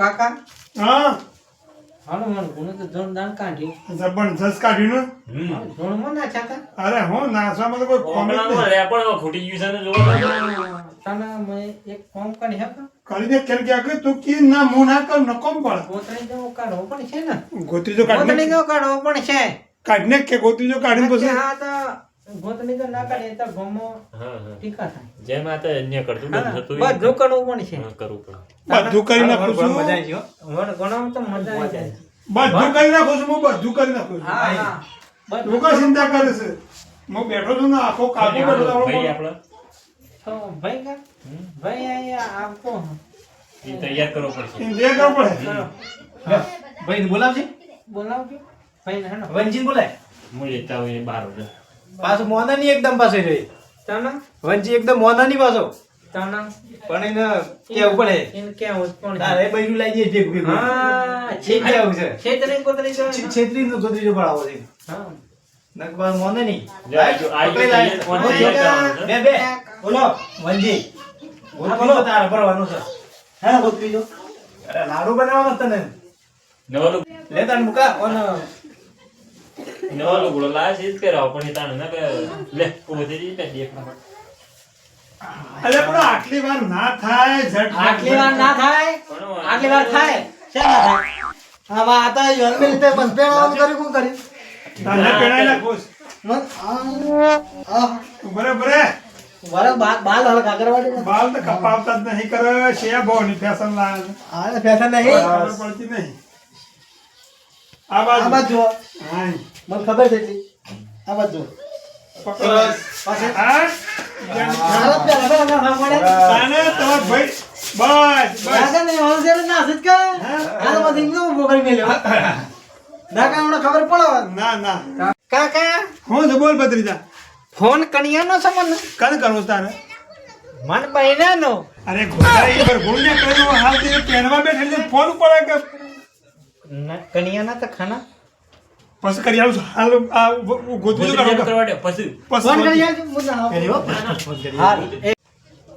કાકા? હા. હાલો મને કોને તો જણ કાઢી જબરજસ્ત કાઢી ને? હમ. જણમાં ના ચાકા અરે હું નાસવામાં તો કોઈ કોમેન્ટ નહીં. રેપણ હવે ગયું છે ને જોવો. તને મે એક કામ કરી હે કરી દે કેમ કે આગળ તું કી ના મો ના કર ન કોમ પડ. ગોતરી જો કાઢવો પણ છે ને. ગોતરી જો કાઢવો પણ છે. કાઢને કે ગોતરી જો કાઢીને પછી? હા તો ગોતણી તો ના કાઢે તો ગમો હા, હા. ટીકા થાય. જેમ આ તો અન્ય કરતું બધું બધું કરવું પણ છે. કરવું પડે. બધું કરી નાખું છું. મજા આવી ગયો વણ ગણાવ તો મજા આવી જાય. બધું કરી નાખું છું હું બધું કરી નાખું હા હા. બધું કઈ ચિંતા કરે છે. હું બેઠો છું ને આખો કાકો બેઠો તો ભાઈ આપણો તો ભાઈ કા? ભાઈ અહીંયા આવતો ઈ તૈયાર કરવો પડશે. એને જે પડે. ભાઈ બોલાવશે બોલાવજો. ભાઈ હેનો વંજીન બોલાય. હું લેતા હોય બહાર ઉડે. પાછો મોનાની એકદમ પાસે રહી તને વંજી એકદમ મોનાની પાછો તને પણ એને કેવું પડે એને કેવું પણ તારે બૈરું લાઈ જઈએ ભેગું ભેગું હા છે કેવું છે છેતરી કોતરી જો છેતરી નું પડાવો છે હા જો જો- જો. બે બે બોલો વંજી બોલો તારે ભરવાનું છે હા ગોદરીજો અરે લાડુ બનાવવાનો તને લે તાન મુકા ઓન નવો લુગડો લાવે છે ઈ જ પહેરાવો પણ એ તાણે ના કે લે ઊભો થઈ જઈએ પહેરી એક નંબર. અરે પણ આટલી વાર ના થાય ઝટ આટલી વાર ના થાય? આટલી વાર થાય? છે ના થાય? હવે આ તો યોનબી રીતે બંધ આમ કરી કોણ કરી? તને આ આ. બરાબર હે? બાલ બાલ હળ કાકરવાડી બાલ તો કપાવતા જ નહીં કરે છે ભાવની ફેશન લાવે. આ ફેશન નહીં? પડતી નહીં. આ આ બાજુ બાજુ હા મને ખબર છે એટલી. આ ને ના નું ના ના ના ભત્રીજા. ફોન કણિયાનો નો સંબંધ કદ કરવું તારે? મન બહેનાનો. અરે ઘોડા એ પર ગુણને કર્યું. હાલ તે પેનમાં બેઠેલી ફોન ઉપર કે. ના કણિયાના તો ખાના. પછી કરી આવું હાલ આ ગોતું ગોદરી કરું જેમ કરવા પછી. ફોન કરી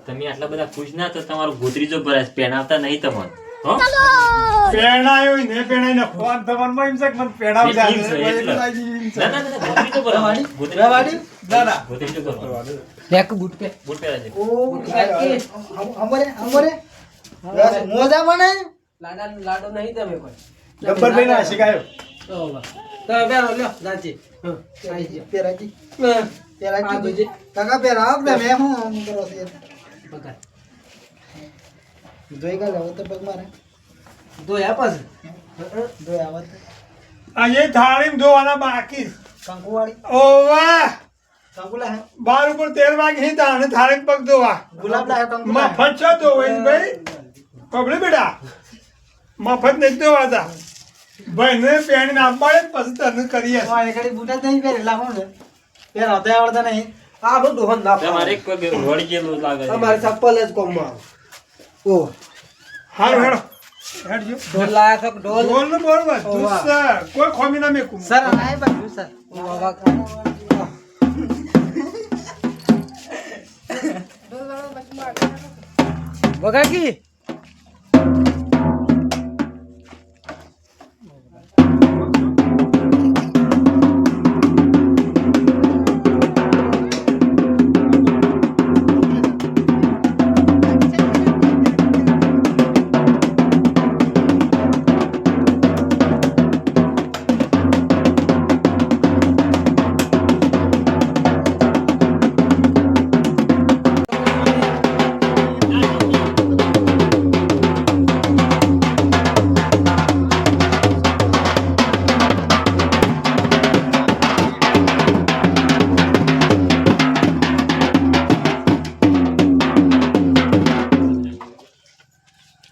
તમે આટલા બધા ખુશ ના તો તમારું ગોદરીજો ભરાય પહેણાવતા નહીં તમને હો? પેણાયો ને ફોન મને જાય. લેક બૂટ પે. બૂટ. ઓ અમરે અમરે મોજા બને લાડા લાડો નહીં તમે કોઈ. ગબ્બર ભાઈ ના શીખાયો. તો થાળીમાં ધોવાના બાકી. કંકુવાળી. ઓ વાહ કંકુલા હે? બાર ઉપર તેલ વાગી હી તાણે થાળીમાં પગ ધોવા. ગુલાબ મફત છો ધોવાય ભાઈ? પકડી બેટા? મફત નહીં ધોવાતા. ભાઈ ને પેણી ના પડે પછી તને કરીએ. મારે ઘડી બૂટા જ નહીં પહેરેલા હું છે પહેરાવતા આવડતા નહીં. આ બધું દોહન ના તમારે એક પગ વળી ગયેલું લાગે છે. અમારે ચપ્પલ જ કોમમાં. ઓ. હારું હેડો. હેડજો. ઢોલ લાયા છો ઢોલ? બોલ ને બોલ સર કોઈ ખોમી ના મેકું સર આય બાજુ સર બગાકી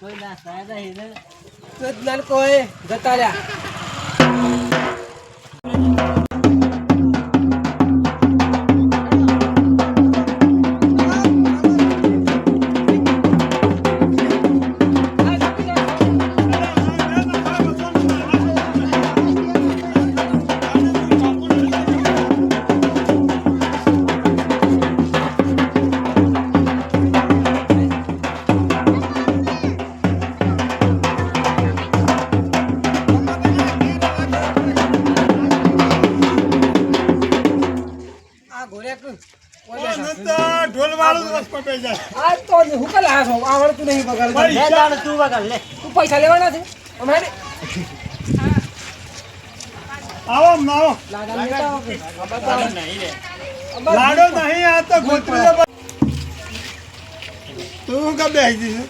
કોઈ ના સાયદા હેને. કોઈ જતા રહ્યા. પર પડી જાય. આ તો હું કાલે આ છો આવડતું નહીં બગાડ ભાઈ, લે તું વગાડ. લે. તું પૈસા લેવાના છે? અમારે? આવો આવો. લાગા લેતા આવો કે. લાડો નહીં આ તો ગોતરી તું કા બેસી દીધું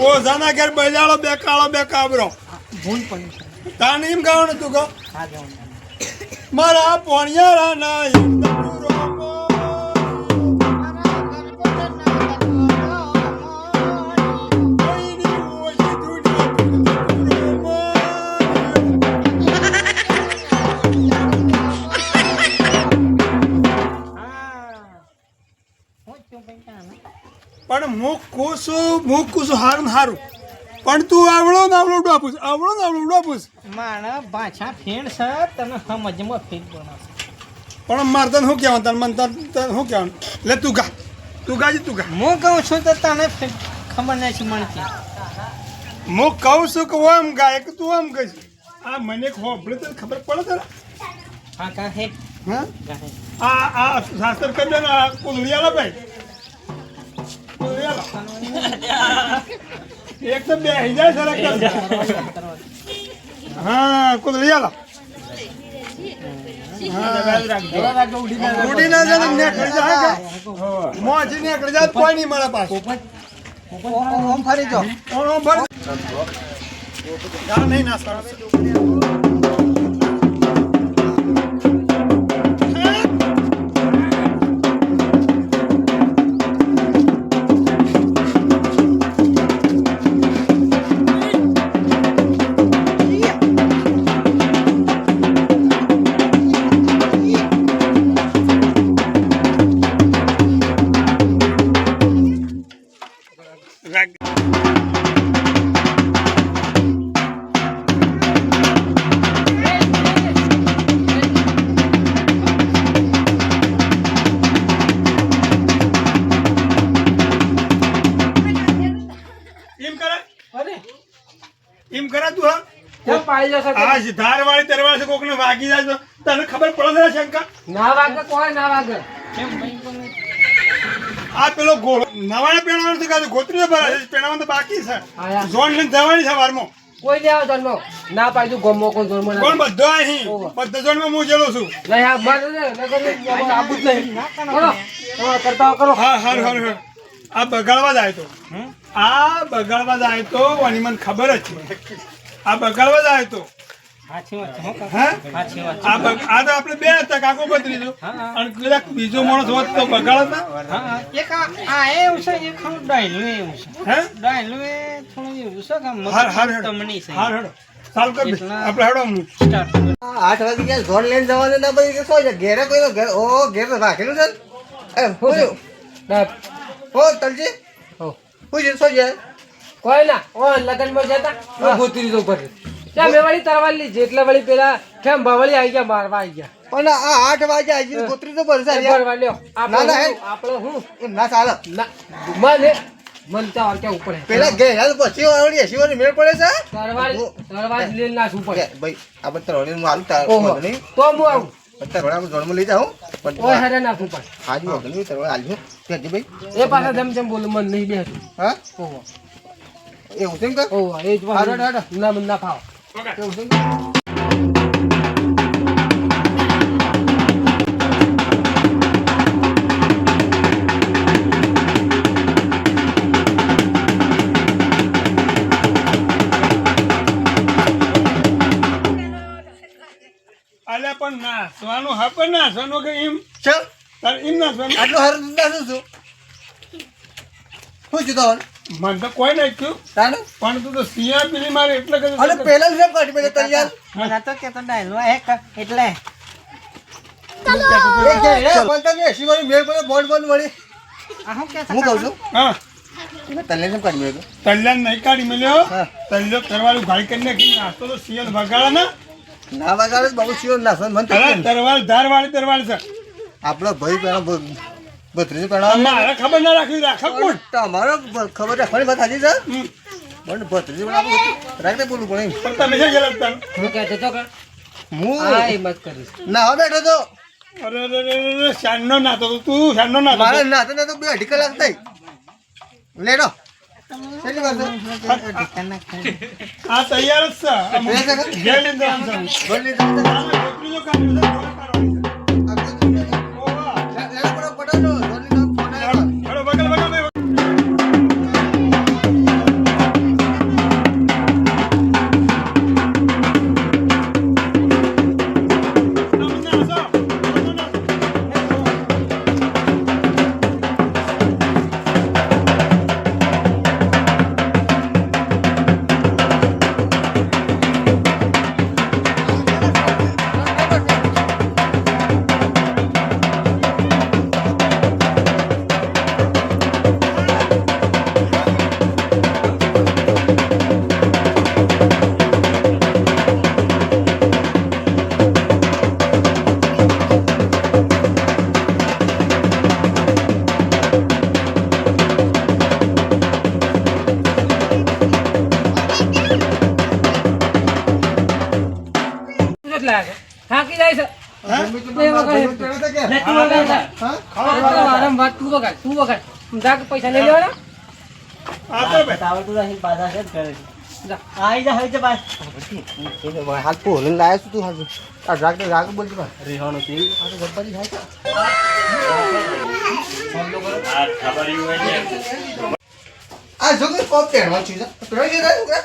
ઓ જાના ઘેર બજાળો બે કાળો બે કાબરો ભૂલ પડી તાને એમ ગાવાનું તું કહો મારા પોણિયારા ના હું કુશું હું કુશું હારું હારું. પણ તું આવડો ને આવડો ડોપુસ આવડો ને આવડો ડોપુસ મારા ભાષા ફેણ છે તને સમજમાં ફેર બનાવશે પણ મારે તને શું કહેવાનું? તને મને તને શું કહેવાનું? લે તું ગા તું ગાજે તું ગા. હું કહું છું તો તને ખબર નહીં છે મને હું કહું છું કે હું આમ ગાય કે તું આમ કહીશ આ મને ખોભળે તને ખબર પડે તને? હા કા હે. હા? આ આ શાસ્ત્ર કરી દે ને આ કુંદડીયાલા ભાઈ. કુંદડીયાલા એક તો બે જાય સર હા કુંદડીયાલા ઉડી ના જાય ને નીકળી જાય મોંથી નીકળી જાય, કોઈ નહીં મળે પાછું. આ ધાર વાળી તરવાર છે કોકને વાગી જાય તો તને ખબર પડે છે શંકા ના વાગે કોઈ ના વાગે. આ પેલો ગોળો નવાને પેણાવાનું તો કાંઈ ગોતરી ભરાય પેણાવાનું તો બાકી છે. આયા. લઈને જવાની છે વારમાં. કોઈ નહીં આવે ના પાડી ગમો કોઈ ગમો ના કોણ બધો અહીં? ઓહો. બધા ઝોનમાં હું જેલો છું. નહીં આ મારે ને નગર ને બાબા આબુ જ નહીં. કરો. કરતા કરો. હા હાર હાર હાર. આ બગાડવા જાય તો. આ બગાડવા જાય તો મને ખબર જ છે. આ બગાડવા જાય તો સાચી વાત છે હો કા હા? આ તો આપણે બે હતા કાકો અને કદાચ બીજો માણસ હોત તો બગાડત હા એક આ આ એવું છે એક થોડું ડાયલું એવું છે. હે? ડાયલું એ થોડું એવું છે કે હાર હાર મગજ હેડો. છે. હાર હેડો. ચાલ કર આપણે હેડો આઠ વાગે ક્યાં ઝોન લઈને જવાનું ના પછી કે શું ઘેરે કોઈ ઘર ઓ ઘેર તો રાખેલું છે એ છે? ના. હો તલજી. હો. શું છે? કોઈ ના. ઓ લગનમાં જતા. હું. ગોતી દીધો ઉપર. ત્યાં મેં વળી તરવાર લીધી. એટલે વળી પેલા કેમ વળી આવી ગયા મારવા આવી ગયા. પણ આ આઠ વાગે હજી ગોતરી તો ભરશે ભરવા લ્યો. ના, ના, આપણે આપણે હું? એમ ના ચાલે. ના મને મન ચાર ઉપર. પેલા ઘેર પછી મેળ પડે છે? તરવાર તરવાર લઈને નાખવું પડે ભાઈ આપણે તરવડી હું આલું તાર ઓહો. વાંધો નહીં. તો હું આવું. પણ તરવડી આપણે ઝોનમાં લઈ જાઉં. ઓય પણ હારે પડે હાજી નહીં તરવડી આલજો ભાઈ. એ પાછા જેમ જેમ બોલું મન નહીં બેસતું હા? ઓહો. એવું છે ને ઓહો એ જ હારો, હારો. ના મન ના ખાવ એવું છે ને? પણ ના નાસવાનું હા પણ ના સોનું કે એમ? ચાલ. તાર એમ નાસવાનું આટલું હારું ના શું છું? શું છે તો મને તો કોઈ નહીં થયું તાને? પણ તું તો સિયા પીલી મારે એટલે કે અરે પહેલા જ કેમ કાઢી મેં તૈયાર મને તો કેતો ડાયલું હે એટલે. એ કે રે પંચાયત એસી વાળી મેળ પડે બોન્ડ બોન્ડ વળી. હું કહું છું? હા. એને કેમ કાઢી તલ્યાન નહીં કાઢી મળ્યો તલ્યો તરવાળું ગાડી કરી નાખી. નાસ્તો તો શિયલ વગાડે ના. વગાડે તો બાબુ શિયો ના મન તો અરે કેમ? ધારવાળી તરવાળ છે. આપણો ભાઈ પેલા ભત્રીજો પ્રણામ મારે ખબર ના રાખી રાખે કોણ? તમારો ખબર રાખવાની વાત સાચી છે. પણ ભત્રીજો પ્રણામ રાખતે બોલવું પડે. પણ તમે છે ગયેલા હતા? હું કહેતો તો કે? હું? હા એ મત કરીશ. ના હવે બેઠો તો. અરે અરે અરે અરે શાનનો નાતો તો તું શાનનો નાતો મારે તો. નાતો નાતો બે અઢી કલાક થઈ. લેડો. કેટલી વાર છે? આ તૈયાર જ છે. વારંવાર તું વગાડ તું વગાડ. જા કે પૈસા લઈ લેવાના? આ તો બે. આવડતું નથી પાછા છે કરે છે જા. જા આવી જા ભાઈ એ તો ભાઈ હાથ પોલીને લાયા છું તું હાથું. આ રાગ તો રાગ બોલજો ભાઈ. રેહાણું થી આ તો ગબ્બરી થાય આ ખબર હોય છે. આ જો કે કોપ પહેરવાનું છે પહેરવા જેવું છોકરા?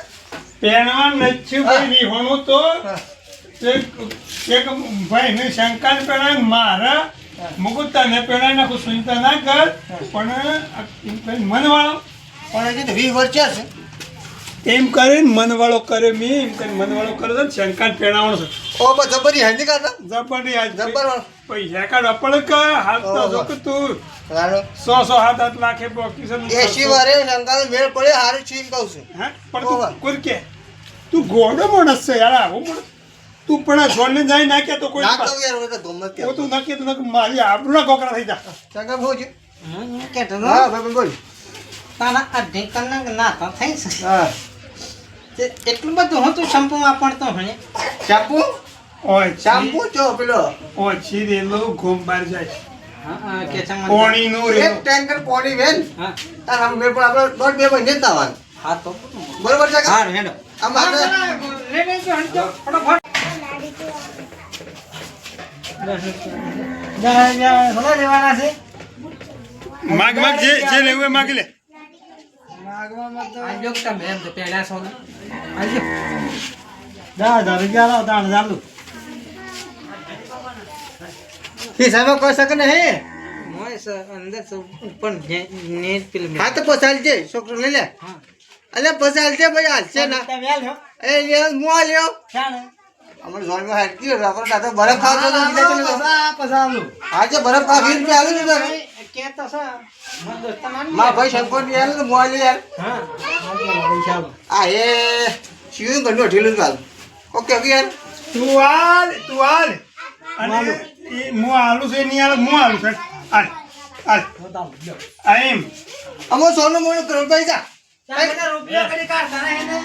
પહેરવા નથી ભાઈ વિહોણું તો. એક એક ભાઈને શંકાને પહેરાય મારા. મુકુટ તને પહેરાય નાખું ના કર પણ મનવાળો. પણ હજી તો વીસ વર્ષ છે. એમ કરીને મનવાળો કરે મેં એમ કરીને મનવાળો કરે છે ઓ બસ જબ્બરી હાંડી કાઢો. જબરી આજ જબ્બર વાળો. પૈસા કાઢ કે તો સો સો હાથ હાથ લાખે બોકી છે એસી વારે શંકાનો મેળ પડે હારું છીન કહું છું. હા પણ. તું કોઈ કે. તું ગોડો માણસ છે યાર આવું માણસ. તું પણ આ ને જાય નાખે તો કોઈ ના કહું યાર હવે તો ધુમ્મસ કે ઓ તું નાખે તો મારી આબરૂના કોકરા થઈ જા. શંકા ભોજ કે તો. હા ભાઈ બોલ. તાના આ ઢીકણના ના તો થઈ છે હા. તે એટલું બધું હું તું પણ વાપરતો હણે શેમ્પુ ઓય શેમ્પુ જો પેલો? ઓય છી રેલો ઘૂમ બાર જાય. હા હા કે છે પાણી નું રે એક ટેન્કર પાણી વેન હા. તાર આમ મે પણ આપણે દોઢ બે મહિને આવવાનું હા તો. બરોબર છે હા હેડો. આ મારે લે તો હંજો ફટાફટ. લેવાના છે માગ માગ જે જે લેવું એ માગી લે. આજો કે તમે એમ તો પહેલા છો ને. આજો જા. જા રૂપિયા લાવ તાણ ચાલુ હિસાબમાં કોઈ શકે નહીં. અંદર ઉપર નેટ ફિલ્મ હા તો પછી હાલજે છોકરો લઈ લે. અલે પછી હાલજે ભાઈ હાલશે ના. તમે યાર હો એ લે હું આ લ્યો. અમારે ઝોનમાં હાટ ગયો આપણે સાથે બરફ ખાવ તો. આજે બરફ ખાવ વીસ રૂપિયા આલું છું તને. કે તો મારા ભાઈ શંકરની યાર મોવા લે યાર હા એ શિવ ગંડો ઢીલું જ ઓકે ઓકે યાર. તું હાલ તું હાલ. અને એ હું આલુ છે નહીં આલુ હું આલુ છે. હાલ હાલ. એમ. અમો સોનું મોનું કરોડ પૈસા રૂપિયા કરી ને.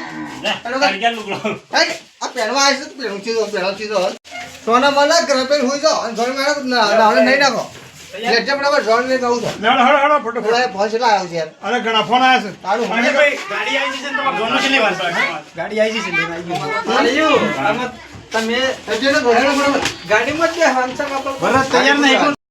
કાઢી ગયા લુગડો? હે, આ પહેરવા આવ્યો છે પહેરું છું પહેરવા છું સોના મને ગ્રહ પહેરી હોઈ જાઓ. અને ઘરે મેળા નાવડે નહીં નાખો. એટલે બરાબર લઈને આવું તો. હળો હળો થોડા ફોન કેટલા આવ્યો છે અરે ઘણા ફોન આવ્યા છે. તારું ભાઈ ગાડી આવી તમારે છે લેવાનું ગાડી આવી જશે લેવા આવી ગયું. તમે એટલે તો ઘરે બરાબર ગાડીમાં જ બેસવાનું છે આપણે ભરત તૈયાર નહીં